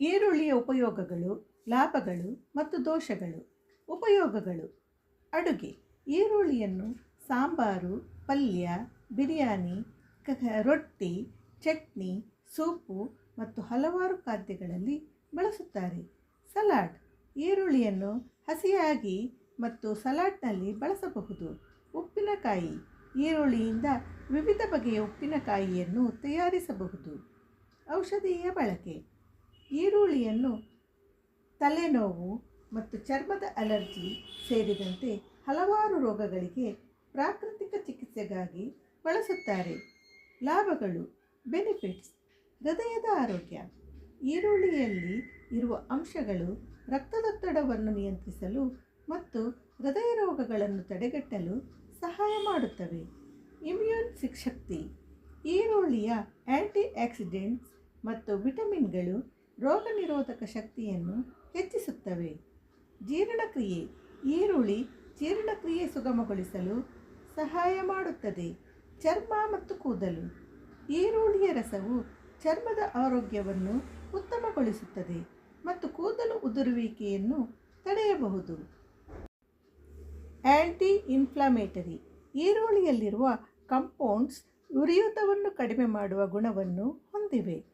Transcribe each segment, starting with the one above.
ಈರುಳ್ಳಿಯ ಉಪಯೋಗಗಳು, ಲಾಭಗಳು ಮತ್ತು ದೋಷಗಳು. ಉಪಯೋಗಗಳು. ಅಡುಗೆ. ಈರುಳ್ಳಿಯನ್ನು ಸಾಂಬಾರು, ಪಲ್ಯ, ಬಿರಿಯಾನಿ ರೊಟ್ಟಿ, ಚಟ್ನಿ, ಸೂಪು ಮತ್ತು ಹಲವಾರು ಖಾದ್ಯಗಳಲ್ಲಿ ಬಳಸುತ್ತಾರೆ. ಸಲಾಡ್. ಈರುಳ್ಳಿಯನ್ನು ಹಸಿಯಾಗಿ ಮತ್ತು ಸಲಾಡ್ನಲ್ಲಿ ಬಳಸಬಹುದು. ಉಪ್ಪಿನಕಾಯಿ. ಈರುಳ್ಳಿಯಿಂದ ವಿವಿಧ ಬಗೆಯ ಉಪ್ಪಿನಕಾಯಿಯನ್ನು ತಯಾರಿಸಬಹುದು. ಔಷಧೀಯ ಬಳಕೆ. ಈರುಳ್ಳಿಯನ್ನು ತಲೆನೋವು ಮತ್ತು ಚರ್ಮದ ಅಲರ್ಜಿ ಸೇರಿದಂತೆ ಹಲವಾರು ರೋಗಗಳಿಗೆ ಪ್ರಾಕೃತಿಕ ಚಿಕಿತ್ಸೆಗಾಗಿ ಬಳಸುತ್ತಾರೆ. ಲಾಭಗಳು ಬೆನಿಫಿಟ್ಸ್ ಹೃದಯದ ಆರೋಗ್ಯ. ಈರುಳ್ಳಿಯಲ್ಲಿ ಇರುವ ಅಂಶಗಳು ರಕ್ತದೊತ್ತಡವನ್ನು ನಿಯಂತ್ರಿಸಲು ಮತ್ತು ಹೃದಯ ರೋಗಗಳನ್ನು ತಡೆಗಟ್ಟಲು ಸಹಾಯ ಮಾಡುತ್ತವೆ. ಇಮ್ಯೂನ್ ಶಕ್ತಿ ಈರುಳ್ಳಿಯ ಆ್ಯಂಟಿ ಆಕ್ಸಿಡೆಂಟ್ಸ್ ಮತ್ತು ವಿಟಮಿನ್ಗಳು ರೋಗ ನಿರೋಧಕ ಶಕ್ತಿಯನ್ನು ಹೆಚ್ಚಿಸುತ್ತವೆ. ಜೀರ್ಣಕ್ರಿಯೆ, ಈರುಳ್ಳಿ ಜೀರ್ಣಕ್ರಿಯೆ ಸುಗಮಗೊಳಿಸಲು ಸಹಾಯ ಮಾಡುತ್ತದೆ. ಚರ್ಮ ಮತ್ತು ಕೂದಲು. ಈರುಳ್ಳಿಯ ರಸವು ಚರ್ಮದ ಆರೋಗ್ಯವನ್ನು ಉತ್ತಮಗೊಳಿಸುತ್ತದೆ ಮತ್ತು ಕೂದಲು ಉದುರುವಿಕೆಯನ್ನು ತಡೆಯಬಹುದು. ಆ್ಯಂಟಿ ಇನ್ಫ್ಲಾಮೇಟರಿ ಈರುಳ್ಳಿಯಲ್ಲಿರುವ ಕಂಪೌಂಡ್ಸ್ ಉರಿಯೂತವನ್ನು ಕಡಿಮೆ ಮಾಡುವ ಗುಣವನ್ನು ಹೊಂದಿವೆ.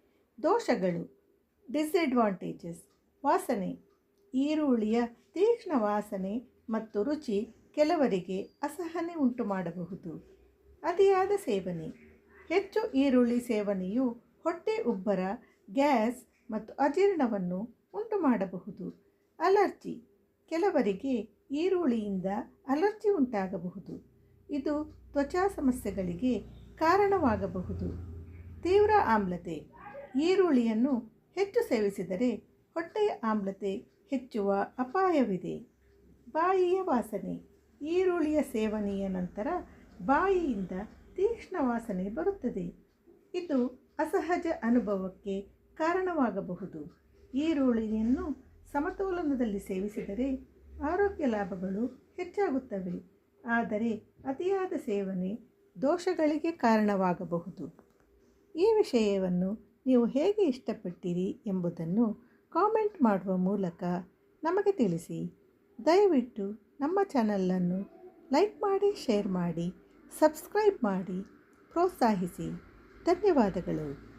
ದೋಷಗಳು. ಡಿಸ್ಅಡ್ವಾಂಟೇಜಸ್, ವಾಸನೆ, ಈರುಳ್ಳಿಯ ತೀಕ್ಷ್ಣ ವಾಸನೆ ಮತ್ತು ರುಚಿ ಕೆಲವರಿಗೆ ಅಸಹನೆ ಉಂಟು ಮಾಡಬಹುದು ಅತಿಯಾದ ಸೇವನೆ, ಹೆಚ್ಚು ಈರುಳ್ಳಿ ಸೇವನೆಯು ಹೊಟ್ಟೆ ಉಬ್ಬರ, ಗ್ಯಾಸ್ ಮತ್ತು ಅಜೀರ್ಣವನ್ನು ಉಂಟು ಮಾಡಬಹುದು ಅಲರ್ಜಿ, ಕೆಲವರಿಗೆ ಈರುಳ್ಳಿಯಿಂದ ಅಲರ್ಜಿ ಉಂಟಾಗಬಹುದು. ಇದು ತ್ವಚಾ ಸಮಸ್ಯೆಗಳಿಗೆ ಕಾರಣವಾಗಬಹುದು. ತೀವ್ರ ಆಮ್ಲತೆ, ಈರುಳ್ಳಿಯನ್ನು ಹೆಚ್ಚು ಸೇವಿಸಿದರೆ ಹೊಟ್ಟೆಯ ಆಮ್ಲತೆ ಹೆಚ್ಚುವ ಅಪಾಯವಿದೆ. ಬಾಯಿಯ ವಾಸನೆ, ಈರುಳ್ಳಿಯ ಸೇವನೆಯ ನಂತರ ಬಾಯಿಯಿಂದ ತೀಕ್ಷ್ಣ ವಾಸನೆ ಬರುತ್ತದೆ. ಇದು ಅಸಹಜ ಅನುಭವಕ್ಕೆ ಕಾರಣವಾಗಬಹುದು. ಈರುಳ್ಳಿಯನ್ನು ಸಮತೋಲನದಲ್ಲಿ ಸೇವಿಸಿದರೆ ಆರೋಗ್ಯ ಲಾಭಗಳು ಹೆಚ್ಚಾಗುತ್ತವೆ. ಆದರೆ ಅತಿಯಾದ ಸೇವನೆ ದೋಷಗಳಿಗೆ ಕಾರಣವಾಗಬಹುದು. ಈ ವಿಷಯವನ್ನು ನೀವು ಹೇಗೆ ಇಷ್ಟಪಟ್ಟಿರಿ ಎಂಬುದನ್ನು ಕಾಮೆಂಟ್ ಮಾಡುವ ಮೂಲಕ ನಮಗೆ ತಿಳಿಸಿ. ದಯವಿಟ್ಟು ನಮ್ಮ ಚಾನಲನ್ನು ಲೈಕ್ ಮಾಡಿ, ಶೇರ್ ಮಾಡಿ, ಸಬ್ಸ್ಕ್ರೈಬ್ ಮಾಡಿ, ಪ್ರೋತ್ಸಾಹಿಸಿ. ಧನ್ಯವಾದಗಳು.